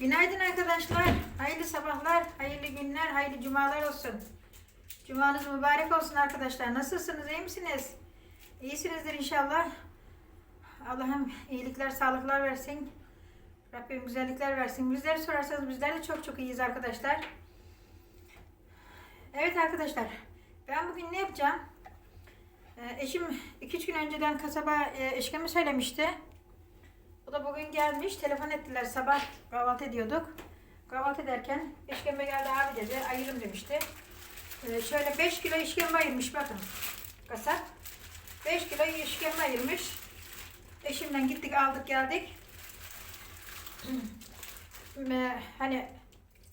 Günaydın arkadaşlar. Hayırlı sabahlar, hayırlı günler, hayırlı cumalar olsun. Cumanız mübarek olsun arkadaşlar. Nasılsınız, iyi misiniz? İyisinizdir inşallah. Allah'ım iyilikler, sağlıklar versin. Rabbim güzellikler versin. Bizleri sorarsanız bizler de çok çok iyiyiz arkadaşlar. Evet arkadaşlar. Ben bugün ne yapacağım? Ee, eşim 2-3 gün önceden kasaba e, eşkemi söylemişti. O da bugün gelmiş. Telefon ettiler sabah kahvaltı ediyorduk. Kahvaltı ederken işkembe geldi abi dedi. Ayırım demişti. Ee, şöyle 5 kilo işkembe ayırmış bakın. Kasap. 5 kilo işkembe ayırmış. Eşimden gittik aldık geldik. Ee, hani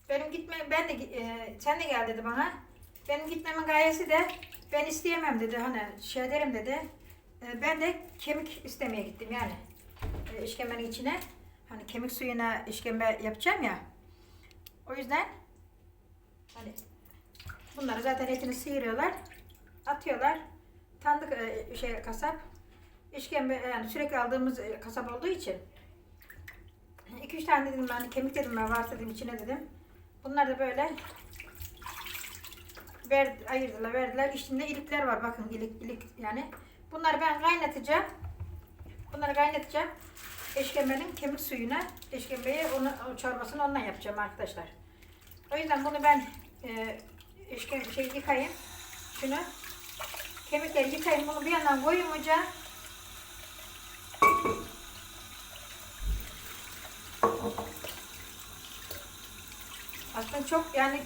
benim gitme ben de e, sen de gel dedi bana. Benim gitmemin gayesi de ben isteyemem dedi. Hani şey derim dedi. Ee, ben de kemik istemeye gittim yani e, işkembenin içine hani kemik suyuna işkembe yapacağım ya. O yüzden hani bunları zaten etini sıyırıyorlar. Atıyorlar. Tanıdık e, şey kasap. İşkembe yani sürekli aldığımız e, kasap olduğu için 2-3 tane dedim ben kemik dedim ben varsa dedim içine dedim. Bunlar da böyle ver, ayırdılar verdiler. İçinde ilikler var bakın ilik ilik yani. Bunları ben kaynatacağım. Bunları kaynatacağım. Eşkembenin kemik suyuna, eşkembeyi onu, çorbasını ondan yapacağım arkadaşlar. O yüzden bunu ben e, eşkembe şey yıkayayım. Şunu kemikleri yıkayayım. Bunu bir yandan koyayım ocağa. Aslında çok yani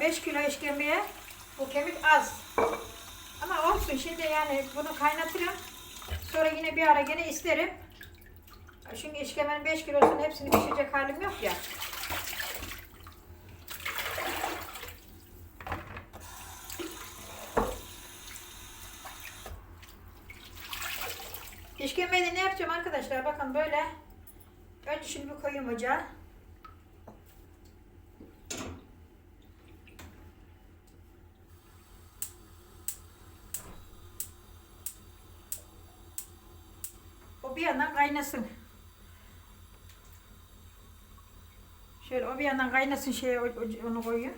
5 kilo eşkembeye bu kemik az. Ama olsun şimdi yani bunu kaynatırım. Sonra yine bir ara gene isterim. Çünkü işkemenin 5 kilosunun hepsini pişirecek halim yok ya. İşkembeyi de ne yapacağım arkadaşlar? Bakın böyle. Önce şimdi koyayım ocağa. O bir yandan kaynasın. Şöyle o bir yandan kaynasın şeye onu koyuyor.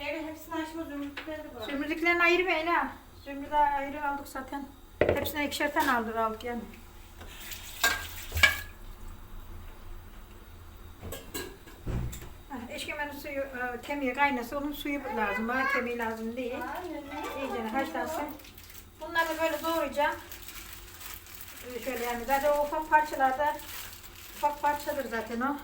Evet hepsini açma zümrütleri bırak. Zümrütlerini ayrı bir ele. Zümrütü ayrı aldık zaten. Hepsine ikişer tane aldık aldık yani. Heh, Eşkemenin suyu, e, kemiği kaynasa onun suyu lazım. Bana kemiği lazım değil. İyice haşlansın. Bunları böyle doğrayacağım. Şöyle yani zaten o ufak parçalarda ufak parçadır zaten o.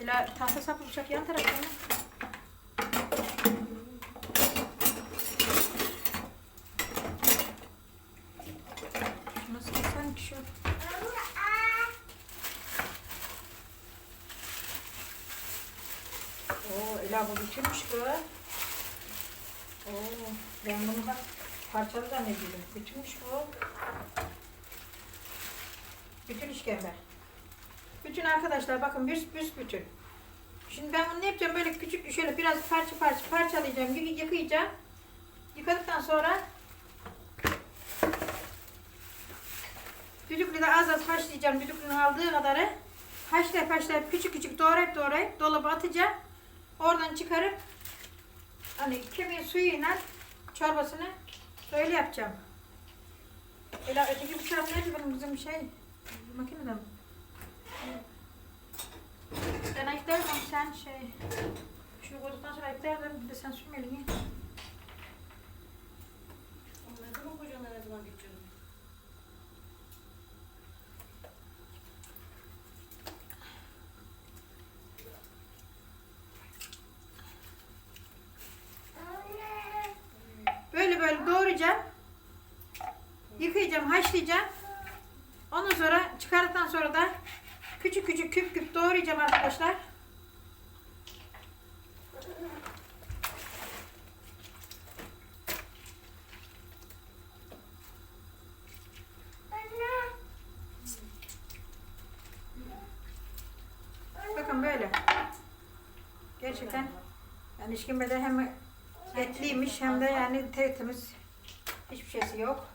Ela tahta sapı bıçak yan tarafta mı? Şu Nasıl keselim ki şu? Oo, Ela bu. Oo, ben bunu bak parçalı zannediyorum. Bütünmüş bu. Bütün işkembe. Bütün arkadaşlar bakın büs büs bütün. Şimdi ben bunu ne yapacağım? Böyle küçük şöyle biraz parça parça parçalayacağım. yık- Yıkayacağım. Yıkadıktan sonra düdüklüde az az haşlayacağım. Düdüklünün aldığı kadarı haşlayıp haşlayıp küçük küçük doğrayıp doğrayıp dolaba atacağım. Oradan çıkarıp hani kemiğin suyuyla çorbasını böyle yapacağım. Ela öteki bıçağım nerede benim bizim şey makinede mi? Ben ayıklarım sen şey şunu koyduktan sonra ayıklarım bir de sen sürme elini. Ne zaman kocaman ne zaman geçiyorum? Böyle böyle doğrayacağım. Yıkayacağım, haşlayacağım. Ondan sonra çıkardıktan sonra da küçük küçük doğrayacağım arkadaşlar. Bakın böyle. Gerçekten yani işkembede hem etliymiş hem de yani tertemiz. Hiçbir şeysi yok.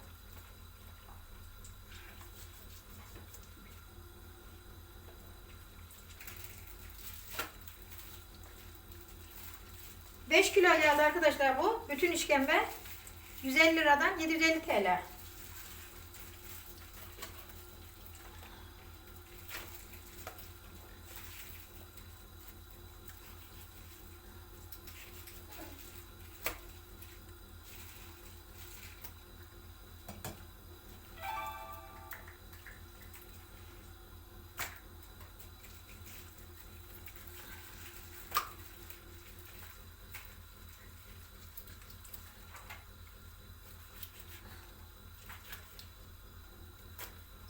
Kilo geldi arkadaşlar bu. Bütün işkembe 150 liradan 750 TL.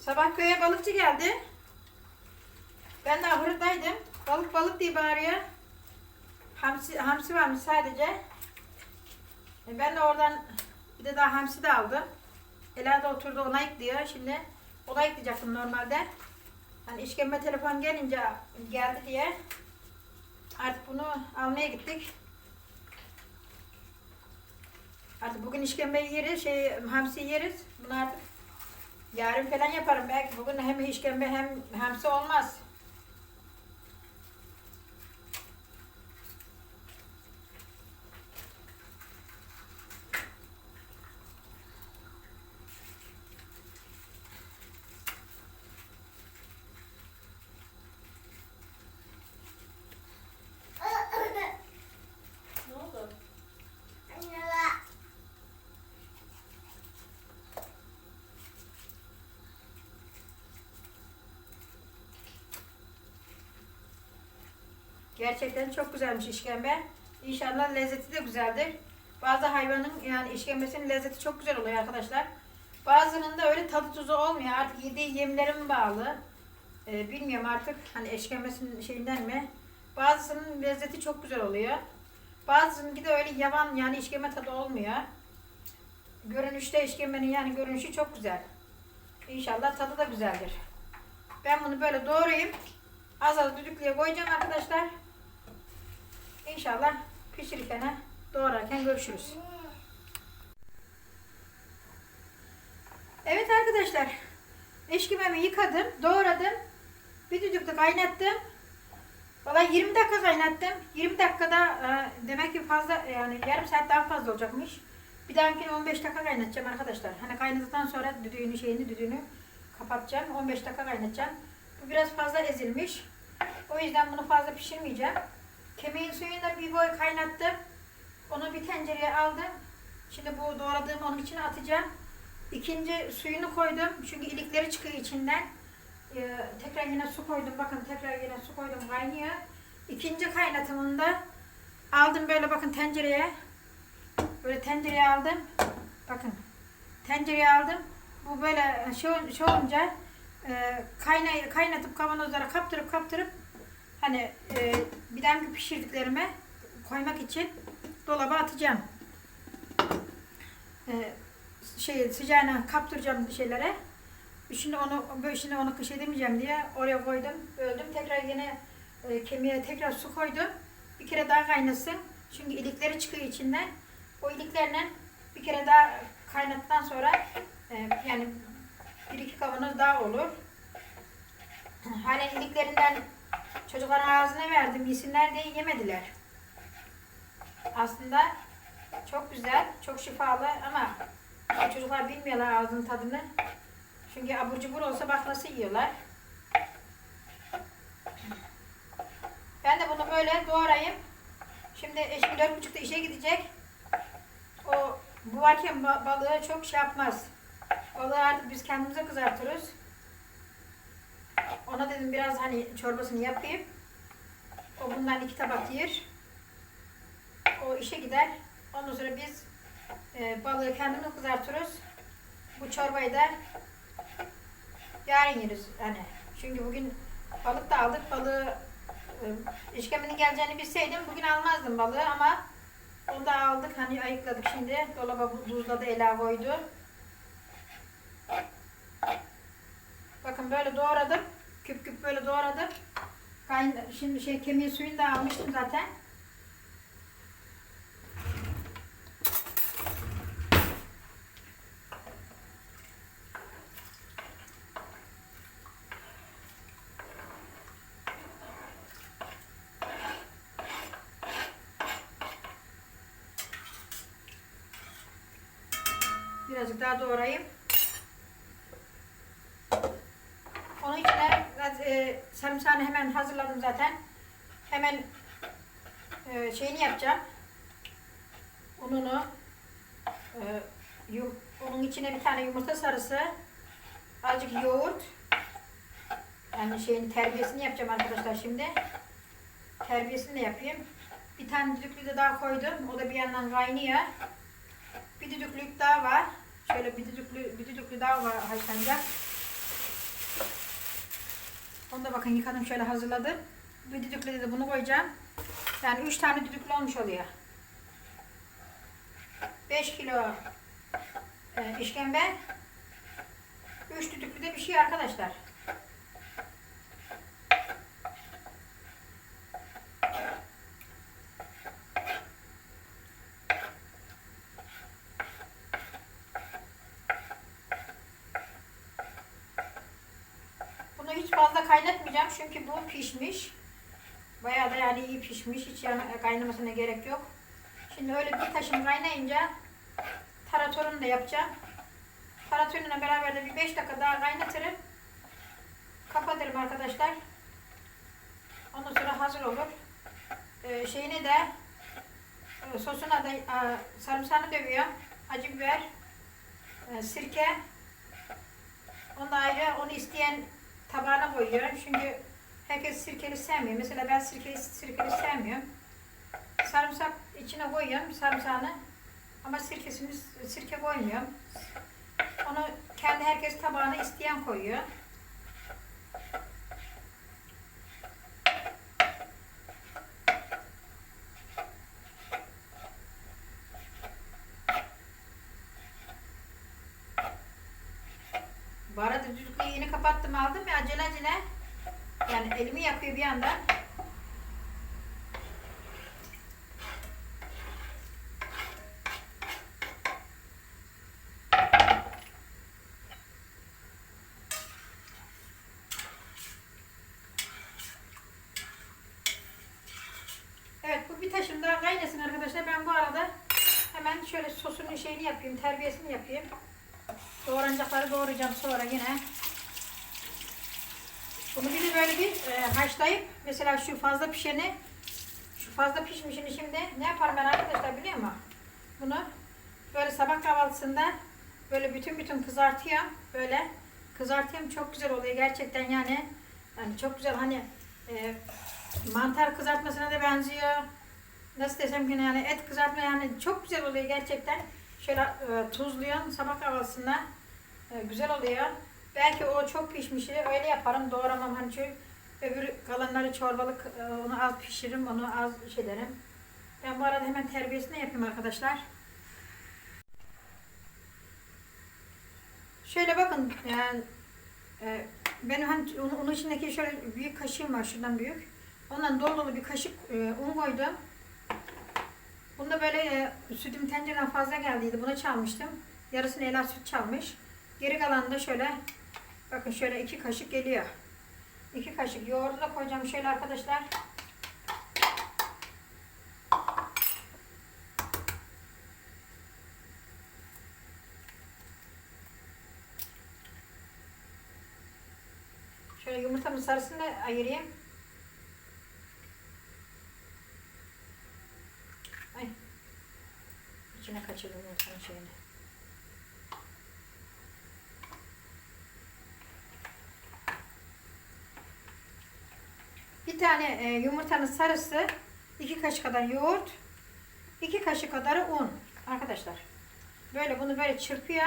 Sabah köye balıkçı geldi. Ben de ahırdaydım. Balık balık diye bağırıyor. Hamsi, hamsi varmış sadece. E Ben de oradan bir de daha hamsi de aldım. Ela da oturdu ona diyor. Şimdi ona ekleyecektim normalde. Hani işkembe telefon gelince geldi diye artık bunu almaya gittik. Artık bugün işkembeyi yeriz, şey hamsi yeriz. Bunu artık Yarın falan yaparım belki. Bugün hem işkembe hem hamsi olmaz. Ne oldu? Gerçekten çok güzelmiş işkembe. İnşallah lezzeti de güzeldir. Bazı hayvanın yani işkembesinin lezzeti çok güzel oluyor arkadaşlar. Bazının da öyle tadı tuzu olmuyor. Artık yediği yemlere mi bağlı? Ee, bilmiyorum artık hani işkembesinin şeyinden mi? Bazısının lezzeti çok güzel oluyor. Bazısının de öyle yavan yani işkembe tadı olmuyor. Görünüşte işkembenin yani görünüşü çok güzel. İnşallah tadı da güzeldir. Ben bunu böyle doğrayayım. Az az düdüklüye koyacağım arkadaşlar. İnşallah pişirirken doğrarken görüşürüz. Evet arkadaşlar. Eşkimemi yıkadım, doğradım. Bir düdükte kaynattım. Valla 20 dakika kaynattım. 20 dakikada e, demek ki fazla yani yarım saat daha fazla olacakmış. Bir dahaki 15 dakika kaynatacağım arkadaşlar. Hani kaynadıktan sonra düdüğünü şeyini düdüğünü kapatacağım. 15 dakika kaynatacağım. Bu biraz fazla ezilmiş. O yüzden bunu fazla pişirmeyeceğim. Kemiğin suyunu bir boy kaynattım. Onu bir tencereye aldım. Şimdi bu doğradığım onun içine atacağım. İkinci suyunu koydum. Çünkü ilikleri çıkıyor içinden. Ee, tekrar yine su koydum. Bakın tekrar yine su koydum. Kaynıyor. İkinci kaynatımında aldım böyle bakın tencereye. Böyle tencereye aldım. Bakın. Tencereye aldım. Bu böyle şey, şey olunca e, kaynay, kaynatıp kavanozlara kaptırıp kaptırıp hani e, bir dahaki pişirdiklerime koymak için dolaba atacağım. E, şey sıcağına kaptıracağım şeylere. Şimdi onu böyle şimdi onu kış edemeyeceğim diye oraya koydum, böldüm. Tekrar yine e, kemiğe tekrar su koydum. Bir kere daha kaynasın. Çünkü ilikleri çıkıyor içinden. O iliklerle bir kere daha kaynattıktan sonra e, yani bir iki kavanoz daha olur. Halen iliklerinden çocukların ağzına verdim yesinler diye yemediler. Aslında çok güzel, çok şifalı ama çocuklar bilmiyorlar ağzının tadını. Çünkü abur cubur olsa bak nasıl yiyorlar. Ben de bunu böyle doğrayayım. Şimdi eşim dört buçukta işe gidecek. O bu varken ba- balığı çok şey yapmaz. Balığı artık biz kendimize kızartırız. Ona dedim biraz hani çorbasını yapayım. O bundan iki tabak yer. O işe gider. Ondan sonra biz e, balığı kendimiz kızartırız. Bu çorbayı da yarın yeriz. Yani çünkü bugün balık da aldık. Balığı e, işkembenin geleceğini bilseydim bugün almazdım balığı ama onu da aldık. Hani ayıkladık şimdi. Dolaba bu- buzladı Ela koydu. Bakın böyle doğradım. Küp küp böyle doğradım. Kayın, şimdi şey kemiğin suyunu da almıştım zaten. Birazcık daha doğrayayım. E, sarımsağını hemen hazırladım zaten. Hemen e, şeyini yapacağım. Ununu e, onun içine bir tane yumurta sarısı, azıcık yoğurt. Yani şeyin terbiyesini yapacağım arkadaşlar şimdi. Terbiyesini de yapayım. Bir tane düdüklü de daha koydum. O da bir yandan kaynıyor. Bir düdüklük daha var. Şöyle bir düdüklü, bir düdüklü daha var haşlanacak. Onu da bakın yıkadım şöyle hazırladım. Bir düdüklü de bunu koyacağım. Yani 3 tane düdüklü olmuş oluyor. 5 kilo e, işkembe. 3 düdüklü de bir şey arkadaşlar. Bunu hiç fazla kaynatmayacağım çünkü bu pişmiş. Bayağı da yani iyi pişmiş. Hiç yani kaynamasına gerek yok. Şimdi öyle bir taşım kaynayınca taratorunu da yapacağım. Taratorunla beraber de bir 5 dakika daha kaynatırım. Kapatırım arkadaşlar. Ondan sonra hazır olur. Ee, şeyini de e, sosuna da e, sarımsağını dövüyorum. Acı biber, e, sirke. Onu ayrı onu isteyen tabağına koyuyorum. Çünkü herkes sirkeli sevmiyor. Mesela ben sirkeli, sirkeli sevmiyorum. Sarımsak içine koyuyorum sarımsağını. Ama sirkesini sirke koymuyorum. Onu kendi herkes tabağına isteyen koyuyor. Bu arada düdüklüyü yeni kapattım aldım ya acele acele. Yani elimi yakıyor bir yandan. Evet bu bir taşım daha kaynasın arkadaşlar. Ben bu arada hemen şöyle sosunun şeyini yapayım, terbiyesini yapayım. Doğranacakları doğrayacağım sonra yine. Bunu bir de böyle bir e, haşlayıp mesela şu fazla pişeni şu fazla pişmişini şimdi ne yaparım ben arkadaşlar biliyor musun? Bunu böyle sabah kahvaltısında böyle bütün bütün kızartıyorum. Böyle kızartıyorum çok güzel oluyor gerçekten yani. Yani çok güzel hani e, mantar kızartmasına da benziyor. Nasıl desem ki yani et kızartma yani çok güzel oluyor gerçekten. Şöyle e, tuzluyorum sabah kahvaltısında. E, güzel oluyor. Belki o çok pişmişi öyle yaparım doğramam hani çünkü öbür kalanları çorbalık e, onu az pişiririm onu az şey derim. Ben bu arada hemen terbiyesini yapayım arkadaşlar. Şöyle bakın yani e, benim hani onun, onun içindeki şöyle büyük kaşığım var şuradan büyük. Ondan dolu dolu bir kaşık e, un koydum. Bunda böyle e, sütüm tencereden fazla geldiydi. Buna çalmıştım. Yarısını Ela süt çalmış. Geri kalanı da şöyle bakın şöyle iki kaşık geliyor. İki kaşık yoğurdu da koyacağım şöyle arkadaşlar. Şöyle yumurtamın sarısını da ayırayım. Ay. İçine kaçırdım yumurtanın şeyini. Bir tane e, yumurtanın sarısı, iki kaşık kadar yoğurt, iki kaşık kadar un arkadaşlar. Böyle bunu böyle çırpıyor.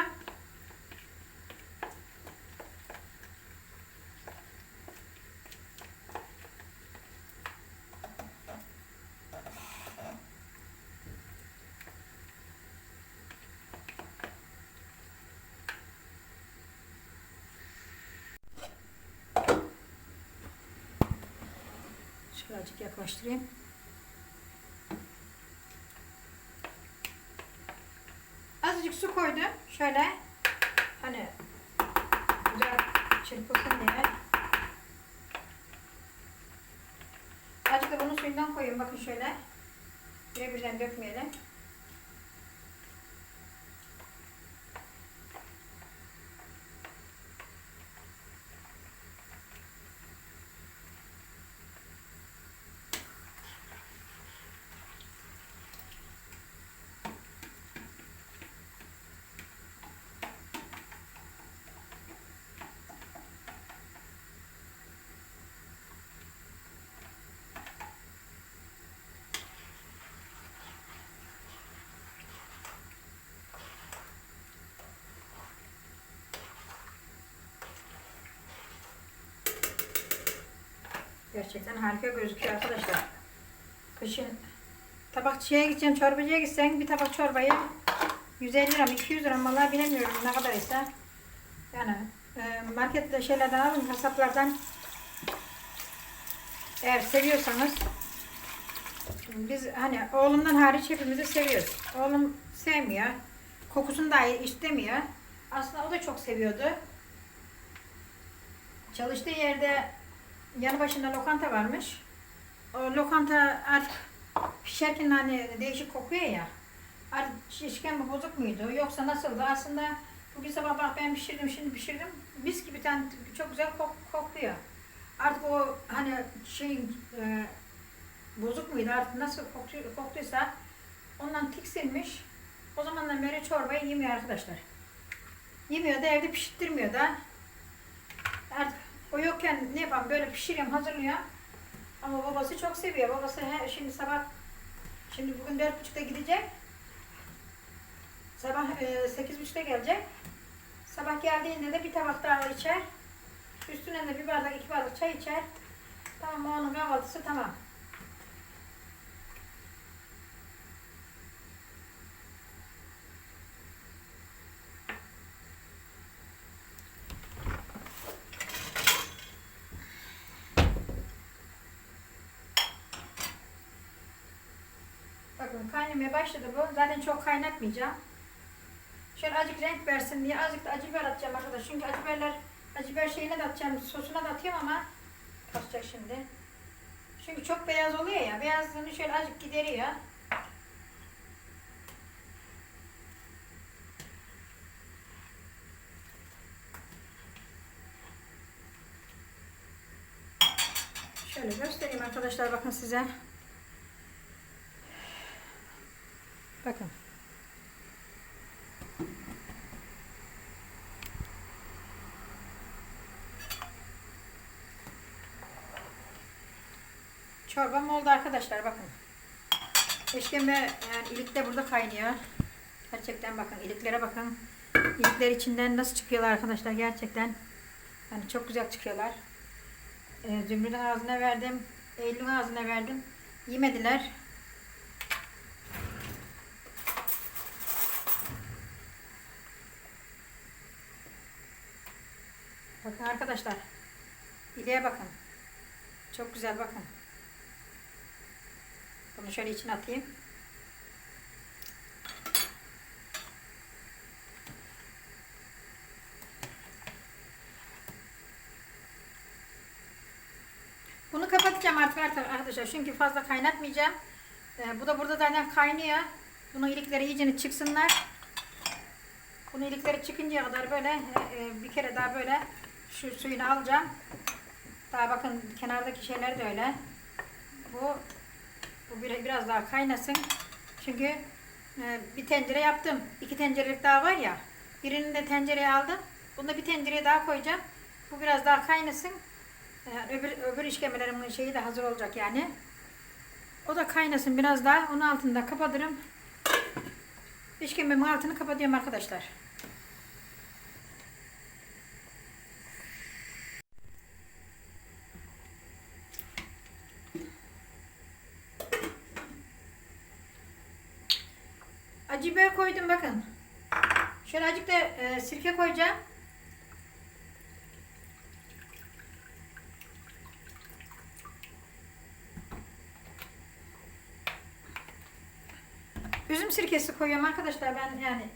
Azıcık yaklaştırayım. Azıcık su koydum. Şöyle hani güzel çırpılsın diye. Azıcık da bunun suyundan koyayım. Bakın şöyle. Birbirden dökmeyelim. Gerçekten harika gözüküyor arkadaşlar. Kışın tabakçıya gideceksin, çorbacıya gitsen bir tabak çorbayı 150 lira mı 200 lira vallahi bilemiyorum ne kadar ise. Yani e, markette şeylerden alın, kasaplardan eğer seviyorsanız biz hani oğlumdan hariç hepimizi seviyoruz. Oğlum sevmiyor. Kokusunu dahi istemiyor. Aslında o da çok seviyordu. Çalıştığı yerde yanı başında lokanta varmış. O lokanta artık pişerken hani değişik kokuyor ya. Artık işkembe bozuk muydu yoksa nasıldı? Aslında bugün sabah bak ben pişirdim şimdi pişirdim. Mis gibi tane çok güzel kok, kokluyor. Artık o hani şey e, bozuk muydu artık nasıl koktu, koktuysa ondan tiksinmiş. O zamandan beri çorbayı yemiyor arkadaşlar. Yemiyor da evde pişirttirmiyor da. Artık o yokken ne yapalım böyle pişiriyorum hazırlıyorum. Ama babası çok seviyor. Babası he, şimdi sabah şimdi bugün dört buçukta gidecek. Sabah e, sekiz buçukta gelecek. Sabah geldiğinde de bir tabak daha içer. Üstüne de bir bardak iki bardak çay içer. Tamam onun kahvaltısı tamam. Bakın kaynamaya başladı bu. Zaten çok kaynatmayacağım. Şöyle azıcık renk versin diye azıcık da acı biber atacağım arkadaşlar. Çünkü acı biberler, acı biber şeyine de atacağım, sosuna da atıyorum ama kaçacak şimdi. Çünkü çok beyaz oluyor ya. Beyazlığını şöyle azıcık gideriyor. Şöyle göstereyim arkadaşlar bakın size. Bakın. Çorbam oldu arkadaşlar bakın. Eşkembe yani ilik de burada kaynıyor. Gerçekten bakın iliklere bakın. İlikler içinden nasıl çıkıyorlar arkadaşlar gerçekten. Yani çok güzel çıkıyorlar. Ee, Zümrüt'ün ağzına verdim. Eylül'ün ağzına verdim. Yemediler. Bakın arkadaşlar. İliğe bakın. Çok güzel bakın. Bunu şöyle içine atayım. Bunu kapatacağım artık arkadaşlar. Çünkü fazla kaynatmayacağım. Ee, bu da burada zaten kaynıyor. Bunun ilikleri iyice çıksınlar. Bunun ilikleri çıkıncaya kadar böyle e, e, bir kere daha böyle şu suyunu alacağım. Daha bakın kenardaki şeyler de öyle. Bu bu bir- biraz daha kaynasın. Çünkü e, bir tencere yaptım. İki tencerelik daha var ya. Birini de tencereye aldım. Bunu da bir tencereye daha koyacağım. Bu biraz daha kaynasın. E, öbür, öbür işkembelerimin şeyi de hazır olacak yani. O da kaynasın biraz daha. Onun altını da kapatırım. İşkembemin altını kapatıyorum arkadaşlar. Acı biber koydum bakın. Şöyle azıcık da e, sirke koyacağım. Üzüm sirkesi koyuyorum arkadaşlar ben yani.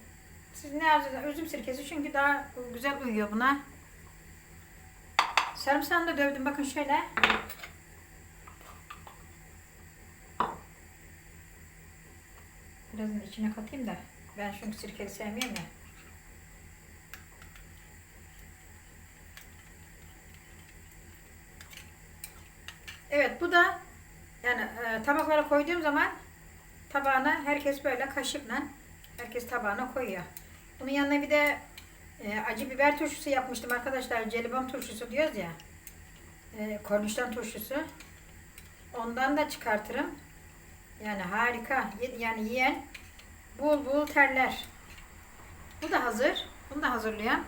Siz ne arzuyorsanız üzüm sirkesi çünkü daha güzel uyuyor buna. Sarımsağını da dövdüm bakın şöyle. Birazını içine katayım da. Ben çünkü sirkeli sevmiyorum ya. Evet bu da yani e, tabaklara koyduğum zaman tabağına herkes böyle kaşıkla herkes tabağına koyuyor. Bunun yanına bir de e, acı biber turşusu yapmıştım arkadaşlar. Celibon turşusu diyoruz ya. E, kornişten turşusu. Ondan da çıkartırım. Yani harika. Yani yiyen bul bul terler. Bu da hazır. Bunu da hazırlıyorum.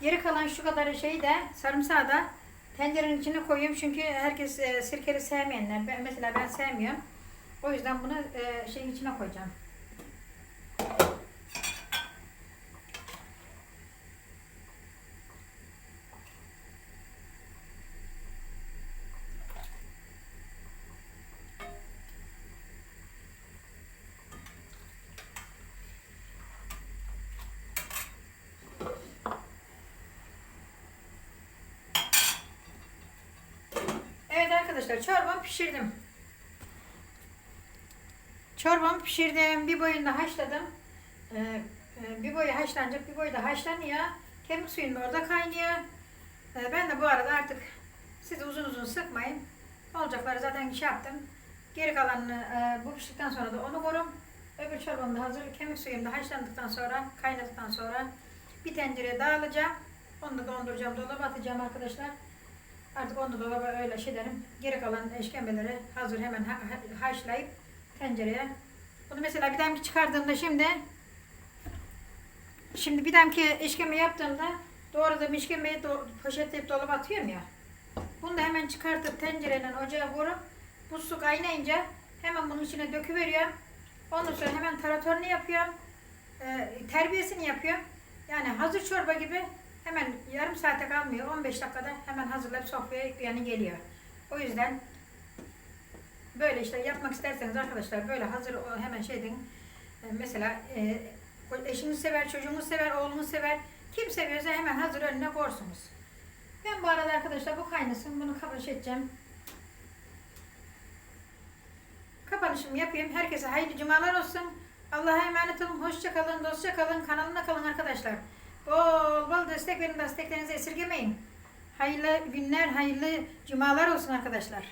Geri kalan şu kadar şeyi de sarımsağı da tencerenin içine koyuyorum çünkü herkes e, sirkeli sevmeyenler. Ben, mesela ben sevmiyorum. O yüzden bunu e, şeyin içine koyacağım. Evet arkadaşlar çorbamı pişirdim. Çorbamı pişirdim. Bir boyunu da haşladım. Ee, e, bir boyu haşlanacak, bir boyu da haşlanıyor. Kemik suyum da orada kaynıyor. Ee, ben de bu arada artık sizi uzun uzun sıkmayın. Olacakları zaten şey yaptım. Geri kalanını e, bu piştikten sonra da onu korum. Öbür çorbam da hazır. Kemik suyum da haşlandıktan sonra, kaynadıktan sonra bir tencereye dağılacağım. Onu da donduracağım, dolaba atacağım arkadaşlar. Artık onu dolaba öyle şey derim. Geri kalan eşkembeleri hazır hemen ha- ha- haşlayıp tencereye. Bunu mesela bir damki çıkardığımda şimdi şimdi bir damki eşkembe yaptığımda doğradığım eşkembeyi do- poşetleyip dolaba atıyorum ya. Bunu da hemen çıkartıp tencerenin ocağa vurup bu su kaynayınca hemen bunun içine döküveriyorum. Ondan sonra hemen taratorunu yapıyorum. Ee, terbiyesini yapıyorum. Yani hazır çorba gibi hemen yarım saate kalmıyor. 15 dakikada hemen hazırlayıp sofraya yani geliyor. O yüzden böyle işte yapmak isterseniz arkadaşlar böyle hazır hemen şeyden e, mesela e, eşiniz sever, çocuğunuz sever, oğlunuz sever. Kim seviyorsa hemen hazır önüne korsunuz. Ben bu arada arkadaşlar bu kaynasın. Bunu kapaş edeceğim. Kapanışımı yapayım. Herkese hayırlı cumalar olsun. Allah'a emanet olun. Hoşça kalın, dostça kalın. Kanalımda kalın arkadaşlar. Bol bol destek verin. Desteklerinizi esirgemeyin. Hayırlı günler, hayırlı cumalar olsun arkadaşlar.